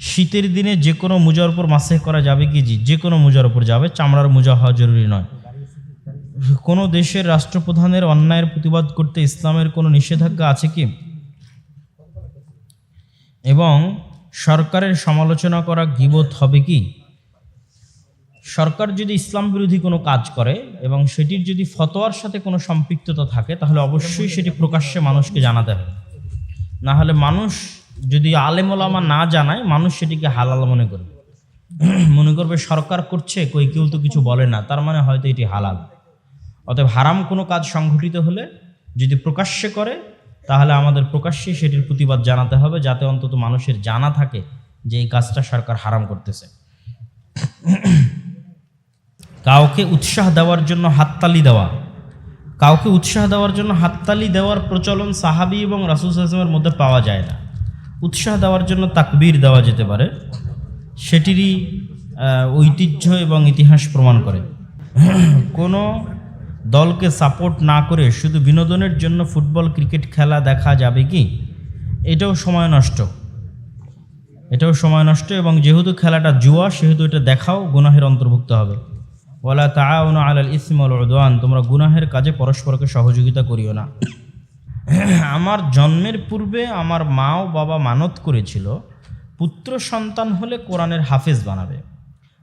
শীতের দিনে যে কোনো মোজার উপর মাসে করা যাবে কি জি? যে কোনো মোজার উপর যাবে, চামড়ার মোজা হওয়া জরুরি নয়। কোনো দেশের রাষ্ট্রপ্রধানের অন্যায়ের প্রতিবাদ করতে ইসলামের কোনো নিষেধাজ্ঞা আছে কি? এবং সরকারের সমালোচনা করা গিবত হবে কি? সরকার যদি ইসলাম বিরোধী কোনো কাজ করে এবং সেটির যদি ফতোয়ার সাথে কোনো সম্পৃক্ততা থাকে, তাহলে অবশ্যই সেটি প্রকাশ্যে মানুষকে জানাতে হবে। না হলে মানুষ যদি আলেমোলামা না জানায়, মানুষ সেটিকে হালাল মনে করবে। মনে করবে সরকার করছে, কই কেউ তো কিছু বলে না, তার মানে হয়তো এটি হালাল। অতএব হারাম কোনো কাজ সংঘটিত হলে যদি প্রকাশ্যে করে, তাহলে আমাদের প্রকাশ্যে সেটির প্রতিবাদ জানাতে হবে, যাতে অন্তত মানুষের জানা থাকে যে এই কাজটা সরকার হারাম করতেছে। কাউকে উৎসাহ দেওয়ার জন্য হাততালি দেওয়া। কাউকে উৎসাহ দেওয়ার জন্য হাততালি দেওয়ার প্রচলন সাহাবি এবং রাসুল আসলামের মধ্যে পাওয়া যায় না। উৎসাহ দেওয়ার জন্য তাকবীর দেওয়া যেতে পারে, সেটিরই ঐতিহ্য এবং ইতিহাস প্রমাণ করে। কোনো দলকে সাপোর্ট না করে শুধু বিনোদনের জন্য ফুটবল, ক্রিকেট খেলা দেখা যাবে কি? এটাও সময় নষ্ট। এটাও সময় নষ্ট এবং যেহেতু খেলাটা জুয়া, সেহেতু এটা দেখাও গুনাহের অন্তর্ভুক্ত হবে। ওয়ালা তাআউনু আলাল ইসমি ওয়াল উদওয়ান, তোমরা গুনাহের কাজে পরস্পরকে সহযোগিতা করিও না। আমার জন্মের পূর্বে আমার মা ও বাবা মানত করেছিল, পুত্র সন্তান হলে কোরআনের হাফেজ বানাবে।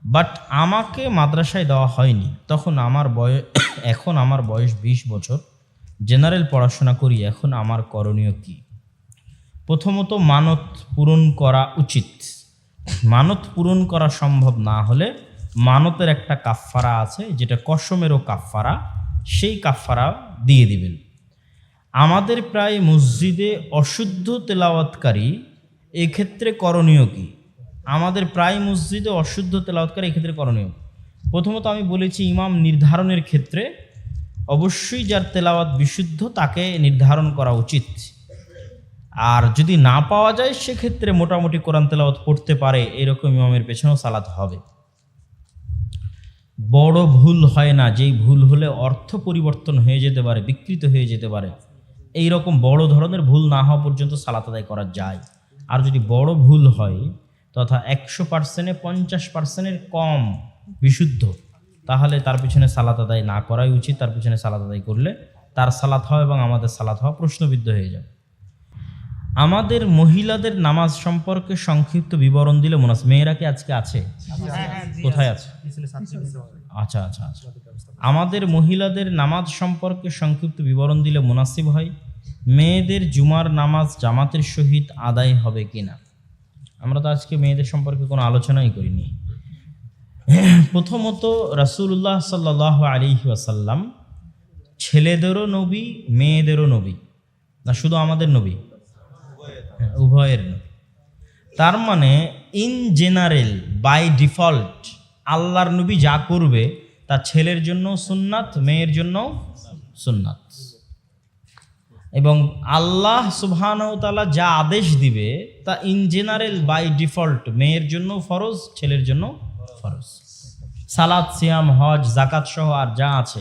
বাট আমাকে মাদ্রাসায় দেওয়া হয়নি। তখন আমার বয়স, এখন আমার বয়স বিশ বছর। জেনারেল পড়াশোনা করি, এখন আমার করণীয় কী? প্রথমত মানত পূরণ করা উচিত। মানত পূরণ করা সম্ভব না হলে মানতের একটা কাফফারা আছে, যেটা কসমেরও কাফফারা, সেই কাফফারা দিয়ে দিবেন। আমাদের প্রায় মসজিদে অশুদ্ধ তেলাওয়াতকারী, এক্ষেত্রে করণীয় কি? আমাদের প্রায় মসজিদে অশুদ্ধ তেলাওয়াতকারী এক্ষেত্রে করণীয় প্রথমত আমি বলেছি ইমাম নির্ধারণের ক্ষেত্রে অবশ্যই যার তেলাওয়াত বিশুদ্ধ তাকে নির্ধারণ করা উচিত। আর যদি না পাওয়া যায়, সেক্ষেত্রে মোটামুটি কোরআন তেলাওয়াত পড়তে পারে, এরকম ইমামের পেছনেও সালাত হবে। বড় ভুল হয় না, যেই ভুল হলে অর্থ পরিবর্তন হয়ে যেতে পারে, বিকৃত হয়ে যেতে পারে। এই রকম বড় ধরনের ভুল না হওয়া পর্যন্ত সালাত আদায় করা যায়। আর যদি বড় ভুল হয়, তথা একশো পার্সেন্টে পঞ্চাশ পার্সেন্টের কম বিশুদ্ধ, তাহলে তার পিছনে সালাত আদায় না করাই উচিত। তার পিছনে সালাত আদায় করলে তার সালাত হওয়া এবং আমাদের সালাত হওয়া প্রশ্নবিদ্ধ হয়ে যাবে। আমাদের মহিলাদের নামাজ সম্পর্কে সংক্ষিপ্ত বিবরণ দিলে মনে হয় মেয়েরা কি আজকে আছে? কোথায় আছে? আচ্ছা আচ্ছা আচ্ছা। আমাদের মহিলাদের নামাজ সম্পর্কে সংক্ষিপ্ত বিবরণ দিলে মুনাসিব হয়। মেয়েদের জুমার নামাজ জামাতের সহিত আদায় হবে কিনা? আমরা তো আজকে মেয়েদের সম্পর্কে কোনো আলোচনাই করিনি। প্রথমত রাসূলুল্লাহ সাল্লাহ আলী ওয়াসাল্লাম ছেলেদেরও নবী, মেয়েদেরও নবী। না, শুধু আমাদের নবী? উভয়ের নবী। তার মানে ইন জেনারেল বাই ডিফল্ট আল্লাহর নবী যা করবে, তা ছেলের জন্য সুন্নাত, মেয়ের জন্য সুন্নাত। এবং আল্লাহ সুবহানতালা যা আদেশ দিবে, তা ইন জেনারেল বাই ডিফল্ট মেয়ের জন্য ফরজ, ছেলের জন্য ফরজ। সালাদ সিয়াম, হজ জাকাত সহ আর যা আছে।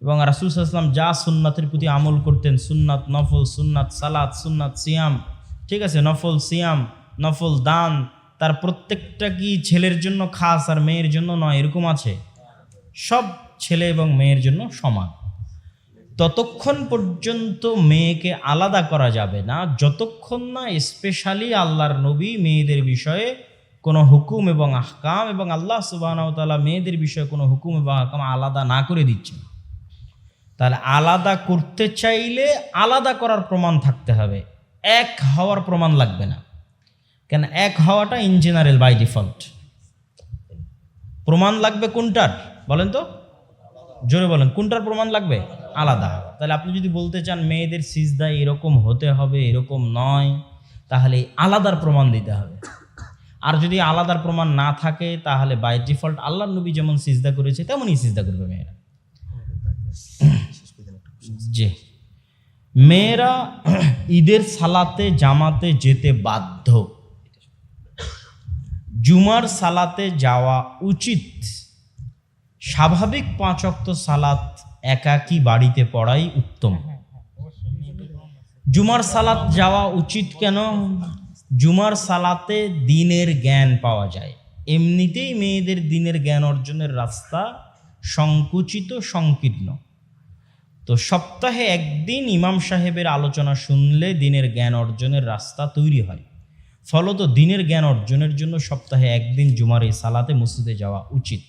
এবং রাসুল সাল্লাম যা সুন্নাতের প্রতি আমল করতেন, সুন্নাত, নফল, সুন্নাত সালাদ সুন্নাত, সিয়াম, ঠিক আছে, নফল, সিয়াম, নফল, দান, তার প্রত্যেকটা কি ছেলের জন্য খাস আর মেয়ের জন্য নয়, এরকম আছে। সব ছেলে এবং মেয়ের জন্য সমান। ততক্ষণ পর্যন্ত মেয়েকে আলাদা করা যাবে না। যতক্ষণ না স্পেশালি আল্লাহর নবী মেয়েদের বিষয়ে কোনো হুকুম এবং আহকাম এবং আল্লাহ সুবাহতালা মেয়েদের বিষয়ে কোনো হুকুম এবং আহকাম আলাদা না করে দিচ্ছে তাহলে আলাদা করতে চাইলে আলাদা করার প্রমাণ থাকতে হবে। এক হওয়ার প্রমাণ লাগবে না। কেন এক হওয়াটা ইন জেনারেল বাই ডিফল্ট প্রমাণ লাগবে কোনটার? বলেন তো। জোরে বলেন, কোনটার প্রমাণ লাগবে? আলাদা। তাহলে আপনি যদি বলতে চান মেয়েদের সিজদা এরকম হতে হবে, এরকম নয়, তাহলে আলাদার প্রমাণ দিতে হবে। আর যদি আলাদার প্রমাণ না থাকে, তাহলে বাই ডিফল্ট আল্লাহ নবী যেমন সিজদা করেছে, তেমনই সিজদা করবে মেয়েরা। জি। মেয়েরা ঈদের সালাতে, জামাতে যেতে বাধ্য। জুমার সালাতে যাওয়া উচিত। স্বাভাবিক পাঁচ অক্ত সালাত একাকী বাড়িতে পড়াই উত্তম। জুমার সালাত যাওয়া উচিত কেন? জুমার সালাতে দিনের জ্ঞান পাওয়া যায়। এমনিতেই মেয়েদের দিনের জ্ঞান অর্জনের রাস্তা সংকুচিত, সংকীর্ণ। তো সপ্তাহে একদিন ইমাম সাহেবের আলোচনা শুনলে দিনের জ্ঞান অর্জনের রাস্তা তৈরি হয়। ফলত দিনের জ্ঞান অর্জনের জন্য সপ্তাহে একদিন জুমার এই সালাতে মসজিদে যাওয়া উচিত।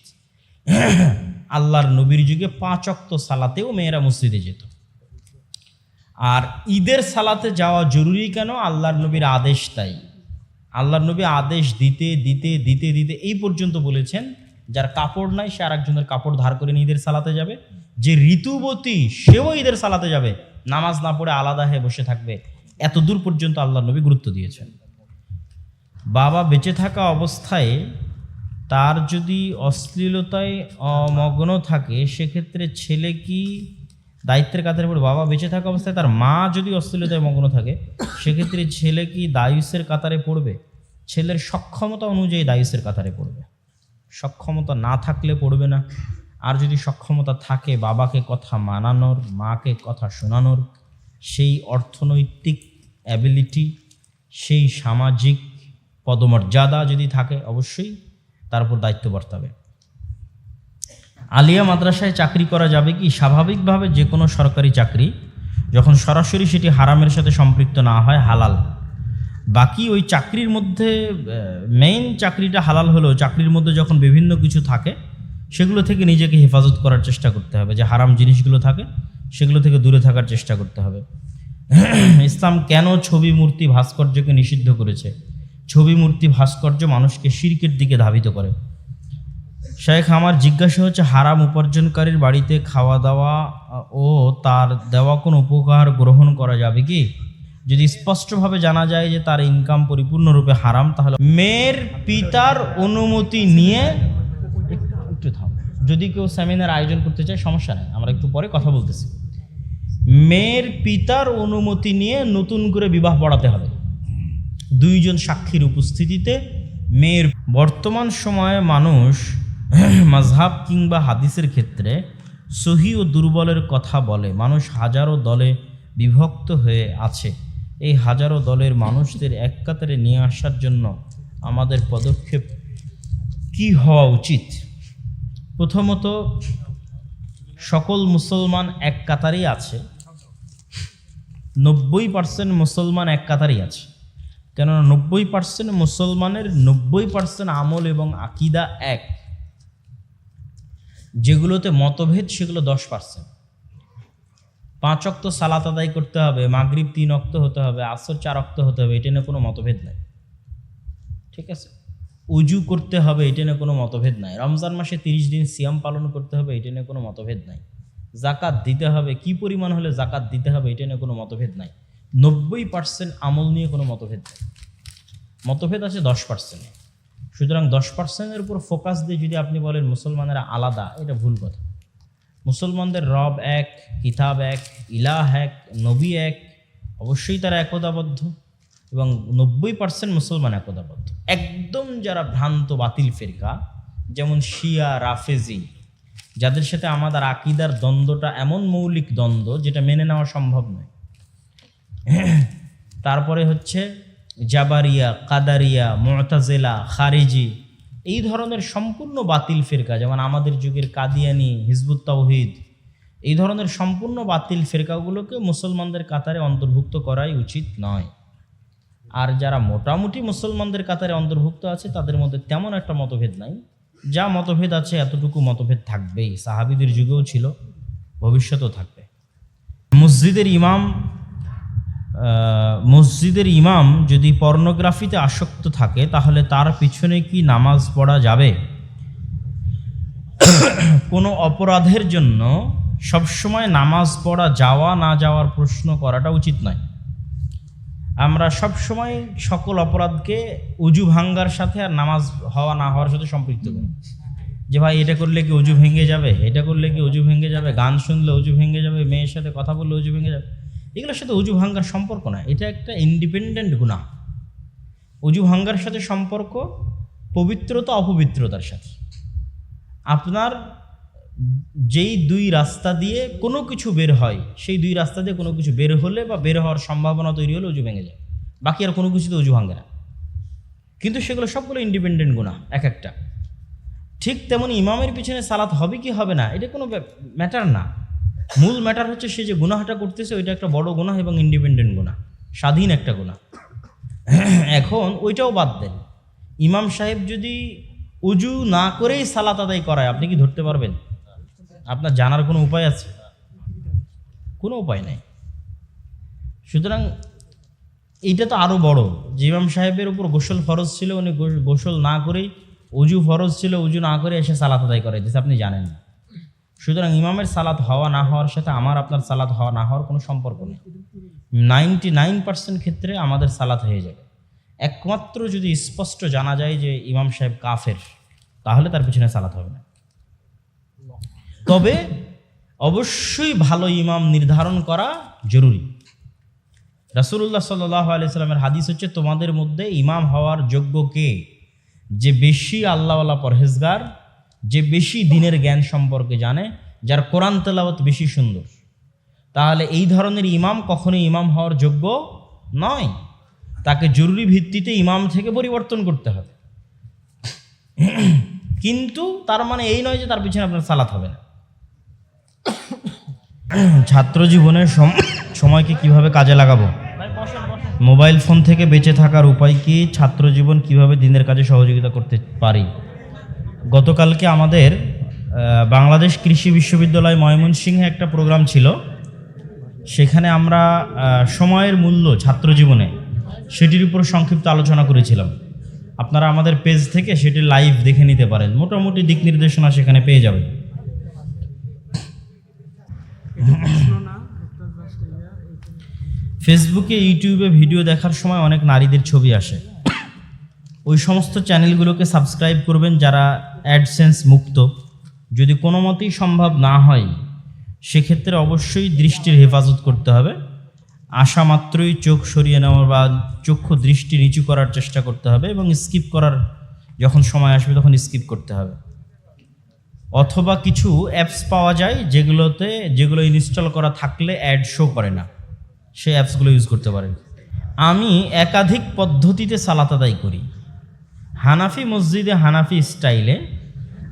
আল্লাহর নবীর যুগে পাঁচ অক্ত সালাতেও মেয়েরা মসজিদে যেত। আর ঈদের সালাতে যাওয়া জরুরি কেন? আল্লাহর নবীর আদেশ তাই। আল্লাহর নবী আদেশ দিতে দিতে দিতে দিতে এই পর্যন্ত বলেছেন, যার কাপড় নাই, সে আরেকজনের কাপড় ধার করে ঈদের সালাতে যাবে। যে ঋতুবতী, সেও ঈদের সালাতে যাবে। নামাজ না পড়ে আলাদা হয়ে বসে থাকবে। এত দূর পর্যন্ত আল্লাহর নবী গুরুত্ব দিয়েছেন। বাবা বেঁচে থাকা অবস্থায় তার যদি অশ্লীলতায় মগ্ন থাকে, সেক্ষেত্রে ছেলে কি দায়িত্বের কাতারে পড়বে বাবা বেঁচে থাকা অবস্থায়, তার মা যদি অশ্লীলতায় মগ্ন থাকে, সেক্ষেত্রে ছেলে কি দায়ুসের কাতারে পড়বে? ছেলের সক্ষমতা অনুযায়ী দায়ুসের কাতারে পড়বে। সক্ষমতা না থাকলে পড়বে না। আর যদি সক্ষমতা থাকে বাবাকে কথা মানানোর, মাকে কথা শোনানোর, সেই অর্থনৈতিক অ্যাবিলিটি সেই সামাজিক পদমর্যাদা যদি থাকে, অবশ্যই তার উপর দায়িত্ব বর্তাবে। আলিয়া মাদ্রাসায় চাকরি করা যাবে কি? স্বাভাবিকভাবে যে কোনো সরকারি চাকরি, যখন সরাসরি সেটি হারামের সাথে সম্পৃক্ত না হয়, হালাল। বাকি ওই চাকরির মধ্যে মেইন চাকরিটা হালাল হলেও, চাকরির মধ্যে যখন বিভিন্ন কিছু থাকে, সেগুলো থেকে নিজেকে হেফাজত করার চেষ্টা করতে হবে। যে হারাম জিনিসগুলো থাকে, সেগুলো থেকে দূরে থাকার চেষ্টা করতে হবে। ইসলাম কেন ছবি, মূর্তি, ভাস্কর্যকে নিষিদ্ধ করেছে? ছবি মূর্তি ভাস্কর্য মানুষকে শিরকের দিকে ধাবিত করে। শেখ, আমার জিজ্ঞাসা হচ্ছে, হারাম উপার্জনকারীর বাড়িতে খাওয়া দাওয়া ও তার দেওয়া কোনো উপকার গ্রহণ করা যাবে কি? যদি স্পষ্টভাবে জানা যায় যে তার ইনকাম পরিপূর্ণরূপে হারাম, তাহলে মেয়ের পিতার অনুমতি নিয়ে একটু থাম। যদি কেউ সেমিনার আয়োজন করতে চায়, সমস্যা নেই, আমরা একটু পরে কথা বলতেছি। মেয়ের পিতার অনুমতি নিয়ে নতুন করে বিবাহ পড়াতে হবে। দুইজন সাক্ষীর উপস্থিতিতে মেয়ের বর্তমান সময়ে মানুষ মাঝহাব কিংবা হাদিসের ক্ষেত্রে সহি ও দুর্বলের কথা বলে। মানুষ হাজারো দলে বিভক্ত হয়ে আছে। এই হাজারো দলের মানুষদের এক কাতারে নিয়ে আসার জন্য আমাদের পদক্ষেপ কি হওয়া উচিত? প্রথমত, সকল মুসলমান এক কাতারেই আছে। নব্বই পার্সেন্ট মুসলমান এক কাতারেই আছে। কেননা নব্বই পার্সেন্ট মুসলমানের নব্বই পার্সেন্ট আমল এবং আকিদা এক। যেগুলোতে মতভেদ, সেগুলো দশ পার্সেন্ট পাঁচ অক্ত সালাত আদায় করতে হবে, মাগরিব তিন অক্ত হতে হবে, আসর চার অক্ত হতে হবে, এটা নিয়ে কোনো মতভেদ নাই। ঠিক আছে? উজু করতে হবে, এটা নিয়ে কোনো মতভেদ নাই। রমজান মাসে তিরিশ দিন সিয়াম পালন করতে হবে, এটা নিয়ে কোনো মতভেদ নাই। জাকাত দিতে হবে, কি পরিমাণ হলে জাকাত দিতে হবে, এটা নিয়ে কোনো মতভেদ নাই। নব্বই পার্সেন্ট আমল নিয়ে কোনো মতভেদ নেই। মতভেদ আছে দশ পার্সেন্টে সুতরাং দশ পার্সেন্টের উপর ফোকাস দিয়ে যদি আপনি বলেন মুসলমানেরা আলাদা, এটা ভুল কথা। মুসলমানদের রব এক, কিতাব এক, ইলাহ এক, নবী এক, অবশ্যই তারা একতাবদ্ধ এবং নব্বই পার্সেন্ট মুসলমান একতাবদ্ধ। একদম যারা ভ্রান্ত বাতিল ফেরকা, যেমন শিয়া, রাফেজি, যাদের সাথে আমাদের আকিদার দ্বন্দ্বটা এমন মৌলিক দ্বন্দ্ব যেটা মেনে নেওয়া সম্ভব নয়। তারপরে হচ্ছে জাবারিয়া, কাদারিয়া, মোতাজেলা, খারিজি এই ধরনের সম্পূর্ণ বাতিল ফেরকা, যেমন আমাদের যুগের কাদিয়ানি, হিজবুত তাওহিদ, এই ধরনের সম্পূর্ণ বাতিল ফেরকাগুলোকে মুসলমানদের কাতারে অন্তর্ভুক্ত করাই উচিত নয়। আর যারা মোটামুটি মুসলমানদের কাতারে অন্তর্ভুক্ত আছে, তাদের মধ্যে তেমন একটা মতভেদ নাই। যা মতভেদ আছে, এতটুকু মতভেদ থাকবেই। সাহাবিদের যুগেও ছিল, ভবিষ্যতেও থাকবে। মসজিদের ইমাম মসজিদের ইমাম যদি পর্নোগ্রাফিতে আসক্ত থাকে, তাহলে তার পিছনে কি নামাজ পড়া যাবে? কোনো অপরাধের জন্য সবসময় নামাজ পড়া যাওয়া না যাওয়ার প্রশ্ন করাটা উচিত নয়। আমরা সবসময় সকল অপরাধকে উজু ভাঙ্গার সাথে আর নামাজ হওয়া না হওয়ার সাথে সম্পৃক্ত করি। যে ভাই, এটা করলে কি উজু ভেঙে যাবে? এটা করলে কি উজু ভেঙে যাবে? গান শুনলে উজু ভেঙে যাবে? মেয়ের সাথে কথা বললে উজু ভেঙে যাবে? এগুলোর সাথে অজু ভাঙ্গার সম্পর্ক না এটা একটা ইন্ডিপেন্ডেন্ট গুণা অজু ভাঙ্গার সাথে সম্পর্ক, পবিত্রতা, অপবিত্রতার সাথে। আপনার যেই দুই রাস্তা দিয়ে কোনো কিছু বের হয়, সেই দুই রাস্তা দিয়ে কোনো কিছু বের হলে বা বের হওয়ার সম্ভাবনা তৈরি হলে উজু ভেঙে যায়। বাকি আর কোনো কিছুতে উজু ভাঙে না। কিন্তু সেগুলো সবগুলো ইন্ডিপেন্ডেন্ট গুণা এক একটা। ঠিক তেমন ইমামের পিছনে সালাত হবে কি হবে না, এটা কোনো ম্যাটার না। মূল ম্যাটার হচ্ছে সে যে গুনাহটা করতেছে, ওইটা একটা বড় গুনাহ এবং ইন্ডিপেন্ডেন্ট গুনাহ, স্বাধীন একটা গুনাহ। এখন ওইটাও বাদ দেন। ইমাম সাহেব যদি উজু না করেই সালাত আদায় করায়, আপনি কি ধরতে পারবেন? আপনার জানার কোনো উপায় আছে? কোনো উপায় নাই। সুতরাং এইটা তো আরও বড়। যে ইমাম সাহেবের উপর গোসল ফরজ ছিল, উনি গোসল না করেই উজু ফরজ ছিল, উজু না করে এসে সালাত আদায় করে দিয়েছে আপনি জানেন না। সুতরাং ইমামের সালাত হওয়া না হওয়ার সাথে আমার, আপনার সালাত হওয়া না হওয়ার কোনো সম্পর্ক নেই। নাইনটি নাইন পার্সেন্ট ক্ষেত্রে আমাদের সালাত হয়ে যাবে। একমাত্র যদি স্পষ্ট জানা যায় যে ইমাম সাহেব কাফের, তাহলে তার পিছনে সালাত হবে না। তবে অবশ্যই ভালো ইমাম নির্ধারণ করা জরুরি। রাসুল্লাহ সাল্লাহ আলি সাল্লামের হাদিস হচ্ছে, তোমাদের মধ্যে ইমাম হওয়ার যোগ্য কে? যে বেশি আল্লাহওয়ালা পরহেজগার যে বেশি দিনের জ্ঞান সম্পর্কে জানে যার কোরআন তেলাওয়াত বেশি সুন্দর। তাহলে এই ধরনের ইমাম কখনোই ইমাম হওয়ার যোগ্য নয়। তাকে জরুরি ভিত্তিতে ইমাম থেকে পরিবর্তন করতে হবে। কিন্তু তার মানে এই নয় যে তার পিছনে আপনার সালাত হবে না। ছাত্র জীবনের সময়কে কীভাবে কাজে লাগাবো? মোবাইল ফোন থেকে বেঁচে থাকার উপায় কি? ছাত্র জীবন কীভাবে দিনের কাজে সহযোগিতা করতে পারি? গতকালকে আমাদের বাংলাদেশ কৃষি বিশ্ববিদ্যালয় ময়মনসিংহে একটা প্রোগ্রাম ছিল। সেখানে আমরা সময়ের মূল্য ছাত্র জীবনে সেটির উপর সংক্ষিপ্ত আলোচনা করেছিলাম। আপনারা আমাদের পেজ থেকে সেটি লাইভ দেখে নিতে পারেন। মোটামুটি দিক নির্দেশনা সেখানে পেয়ে যাবেন। ফেসবুকে, ইউটিউবে ভিডিও দেখার সময় অনেক নারীদের ছবি আসে। ওই সমস্ত চ্যানেলগুলোকে সাবস্ক্রাইব করবেন যারা অ্যাডসেন্স মুক্ত। যদি কোনো মতেই সম্ভব না হয়, সেক্ষেত্রে অবশ্যই দৃষ্টির হেফাজত করতে হবে। আসা মাত্রই চোখ সরিয়ে নেওয়ার বা চক্ষু দৃষ্টি নিচু করার চেষ্টা করতে হবে এবং স্কিপ করার যখন সময় আসবে তখন স্কিপ করতে হবে। অথবা কিছু অ্যাপস পাওয়া যায় যেগুলোতে, যেগুলো ইনস্টল করা থাকলে অ্যাড শো করে না। সেই অ্যাপসগুলো ইউজ করতে পারেন। আমি একাধিক পদ্ধতিতে সালাত আদায় করি। হানাফি মসজিদে হানাফি স্টাইলে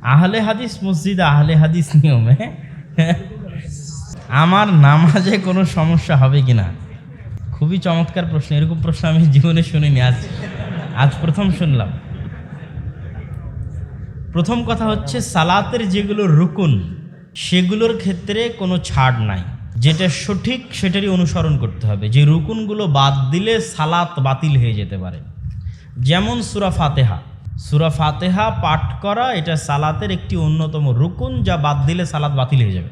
আহলে হাদিস মসজিদে আহলে হাদিস নিয়মে। আমার নামাজে কোনো সমস্যা হবে কি না? খুবই চমৎকার প্রশ্ন, এরকম প্রশ্ন আমি জীবনে শুনিনি, আজ আজ প্রথম শুনলাম। প্রথম কথা হচ্ছে, সালাতের যেগুলো রুকুন, সেগুলোর ক্ষেত্রে কোনো ছাড় নাই। যেটা সঠিক, সেটারই অনুসরণ করতে হবে। যে রুকুনগুলো বাদ দিলে সালাত বাতিল হয়ে যেতে পারে। যেমন সুরা ফাতেহা। সুরা ফাতেহা পাঠ করা এটা সালাতের একটি অন্যতম রুকুন যা বাদ দিলে সালাত বাতিল হয়ে যাবে।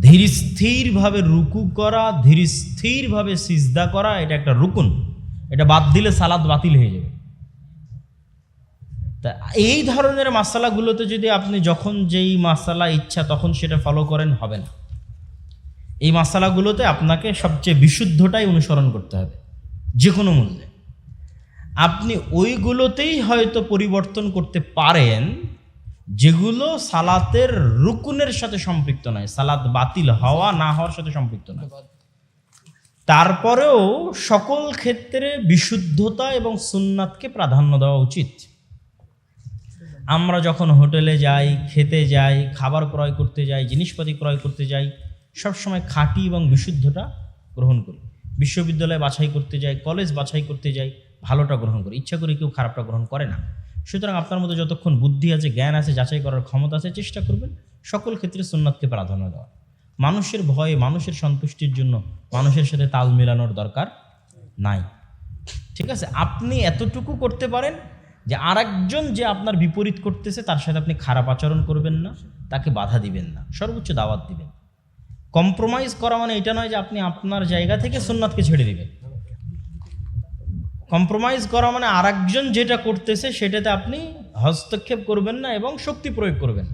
ধীর স্থিরভাবে রুকু করা, ধীর স্থিরভাবে সিজদা করা, এটা একটা রুকুন। এটা বাদ দিলে সালাদ বাতিল হয়ে যাবে। তা এই ধরনের মাসালাগুলোতে যদি আপনি যখন যেই মাসালা ইচ্ছা তখন সেটা ফলো করেন, হবে না। এই মাসালাগুলোতে আপনাকে সবচেয়ে বিশুদ্ধটাই অনুসরণ করতে হবে। যে কোনো মূল্যে। আপনি ওইগুলোতেই হয়তো পরিবর্তন করতে পারেন, যেগুলো সালাতের রুকুনের সাথে সম্পৃক্ত নয়। সালাত বাতিল হওয়া, না হওয়ার সাথে সম্পৃক্ত নয়। তারপরেও সকল ক্ষেত্রে বিশুদ্ধতা এবং সুন্নাতকে প্রাধান্য দেওয়া উচিত। আমরা যখন হোটেলে যাই, খেতে যাই, খাবার ক্রয় করতে যাই, জিনিসপাতি ক্রয় করতে যাই, সবসময় খাঁটি এবং বিশুদ্ধটা গ্রহণ করি। বিশ্ববিদ্যালয় বাছাই করতে যাই, কলেজ বাছাই করতে যাই ভালোটা গ্রহণ করে, ইচ্ছা করে কেউ খারাপটা গ্রহণ করে না। সুতরাং আপনার মধ্যে যতক্ষণ বুদ্ধি আছে, জ্ঞান আছে, যাচাই করার ক্ষমতা আছে, চেষ্টা করবেন সকল ক্ষেত্রে সুন্নাতকে প্রাধান্য দেওয়া মানুষের ভয়ে, মানুষের সন্তুষ্টির জন্য মানুষের সাথে তাল মেলানোর দরকার নাই। ঠিক আছে? আপনি এতটুকু করতে পারেন যে আরেকজন যে আপনার বিপরীত করতেছে, তার সাথে আপনি খারাপ আচরণ করবেন না, তাকে বাধা দিবেন না, সর্বোচ্চ দাওয়াত দিবেন। কম্প্রোমাইজ করা মানে এটা নয় যে আপনি আপনার জায়গা থেকে সুন্নাতকে ছেড়ে দিবেন। কম্প্রোমাইজ করা মানে আরেকজন যেটা করতেছে, সেটাতে আপনি হস্তক্ষেপ করবেন না এবং শক্তি প্রয়োগ করবেন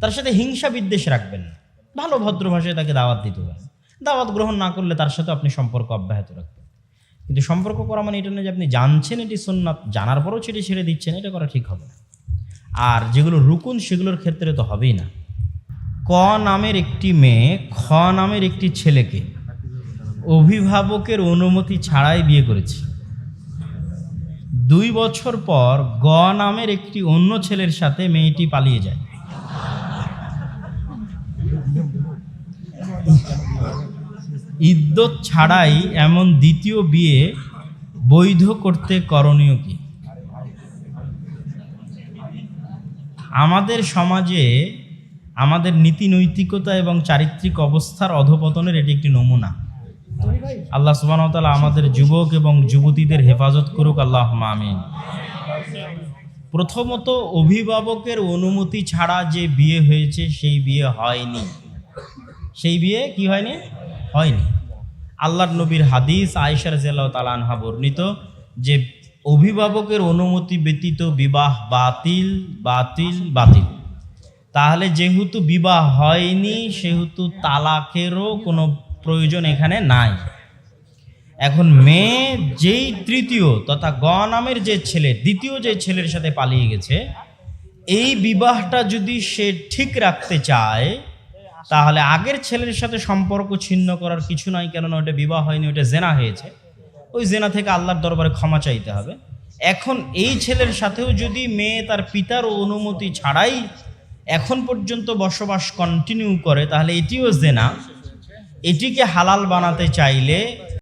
তার সাথে হিংসা বিদ্বেষ রাখবেন না। ভালো ভদ্র ভাষায় তাকে দাওয়াত দিতে পারেন দাওয়াত গ্রহণ না করলে তার সাথে আপনি সম্পর্ক অব্যাহত রাখবেন কিন্তু সম্পর্ক করা মানে এটা নয় যে আপনি জানছেন এটি সুন্নাত, জানার পরও ছেড়ে ছেড়ে দিচ্ছেন, এটা করা ঠিক হবে না। আর যেগুলো রুকুন, সেগুলোর ক্ষেত্রে তো হবেই না। ক নামের একটি মেয়ে, খ নামের একটি ছেলেকে অভিভাবকের অনুমতি ছাড়াই বিয়ে করেছে। দুই বছর পর গ নামের একটি অন্য ছেলের সাথে মেয়েটি পালিয়ে যায়। ইদ্যত ছাড়াই এমন দ্বিতীয় বিয়ে বৈধ করতে করণীয় কি? আমাদের সমাজে আমাদের নীতি নৈতিকতা এবং চারিত্রিক অবস্থার অধপতনের এটি একটি নমুনা। আল্লাহ সুবাহতালা আমাদের যুবক এবং যুবতীদের হেফাজত করুক আল্লাহ আমিন। প্রথমত অভিভাবকের অনুমতি ছাড়া যে বিয়ে হয়েছে, সেই বিয়ে হয়নি। সেই বিয়ে কি হয়নি? হয়নি। আল্লাহর নবীর হাদিস আয়েশার জেলাও তালানহা বর্ণিত যে অভিভাবকের অনুমতি ব্যতীত বিবাহ বাতিল বাতিল বাতিল। তাহলে যেহেতু বিবাহ হয়নি, সেহেতু তালাকেরও কোনো প্রয়োজন এখানে নাই। এখন মেয়ে যেই তৃতীয় তথা গ নামের যে ছেলে, দ্বিতীয় যে ছেলের সাথে পালিয়ে গেছে, এই বিবাহটা যদি সে ঠিক রাখতে চায়, তাহলে আগের ছেলের সাথে সম্পর্ক ছিন্ন করার কিছু নাই, কেননা ওটা বিবাহ হয়নি, ওটা জেনা হয়েছে। ওই জেনা থেকে আল্লাহর দরবারে ক্ষমা চাইতে হবে। এখন এই ছেলের সাথেও যদি মেয়ে তার পিতার অনুমতি ছাড়াই এখন পর্যন্ত বসবাস কন্টিনিউ করে, তাহলে এটিও জেনা। এটিকে হালাল বানাতে চাইলে